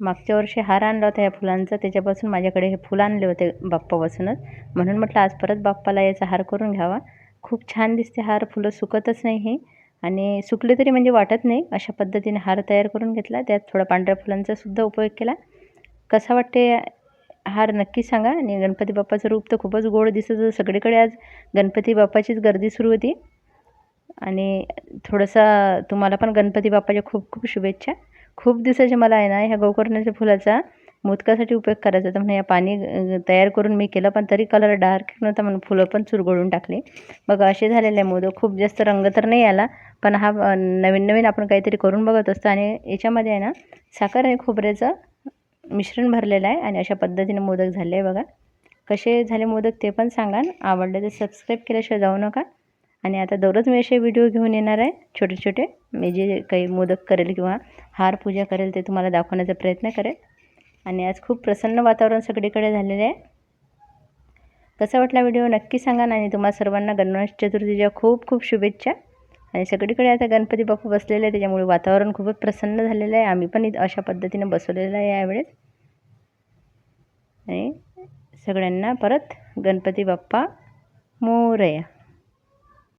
मागच्या वर्षी हार आणला होता या फुलांचा. त्याच्यापासून माझ्याकडे हे फुलं आणले होते बाप्पापासूनच. म्हणून म्हटलं आज परत बाप्पाला याचा हार करून घ्यावा. खूप छान दिसते हार. फुलं सुकतच नाही हे. आणि सुकले तरी म्हणजे वाटत नाही. अशा पद्धतीने हार तयार करून घेतला. त्यात थोडा पांढऱ्या फुलांचा सुद्धा उपयोग केला. कसा वाटते हार नक्की सांगा. आणि गणपती बाप्पाचं रूप तर खूपच गोड दिसत होतं. सगळीकडे आज गणपती बाप्पाचीच गर्दी सुरू होती. आणि थोडंसं तुम्हाला पण गणपती बाप्पाच्या खूप खूप शुभेच्छा. खूप दिवसाचे मला आहे ना ह्या गोकर्णाच्या फुलाचा मोदकासाठी उपयोग करायचा होता. म्हणून या पाणी तयार करून मी केलं पण तरी कलर डार्क नव्हता म्हणून फुलं पण चुरगळून टाकली. बघा असे झालेले आहे मोदक खूप जास्त रंग तर नाही आला पण हा नवीन नवीन आपण काहीतरी करून बघत असतो आणि याच्यामध्ये आहे ना साखर आणि खोबऱ्याचं मिश्रण भरलेलं आहे आणि अशा पद्धतीने मोदक झाले आहे बघा. कसे झाले मोदक ते पण सांगा आवडले तर सबस्क्राईब केल्याशिवाय जाऊ नका. आणि आता दररोज मी असे व्हिडिओ घेऊन येणार आहे. छोटे छोटे. मी जे काही मोदक करेल किंवा हार पूजा करेल ते तुम्हाला दाखवण्याचा प्रयत्न करेल. आणि आज खूप प्रसन्न वातावरण सगळीकडे झालेले आहे. कसा वाटला व्हिडिओ नक्की सांगा आणि तुम्हा सर्वांना गणेश चतुर्थीच्या खूप खूप शुभेच्छा. आणि सगळीकडे आता गणपती बाप्पा बसलेले आहे त्याच्यामुळे वातावरण खूपच प्रसन्न झालेलं आहे. आम्ही पण अशा पद्धतीने बसवलेलं आहे यावेळेस. आणि सगळ्यांना परत गणपती बाप्पा मोरया.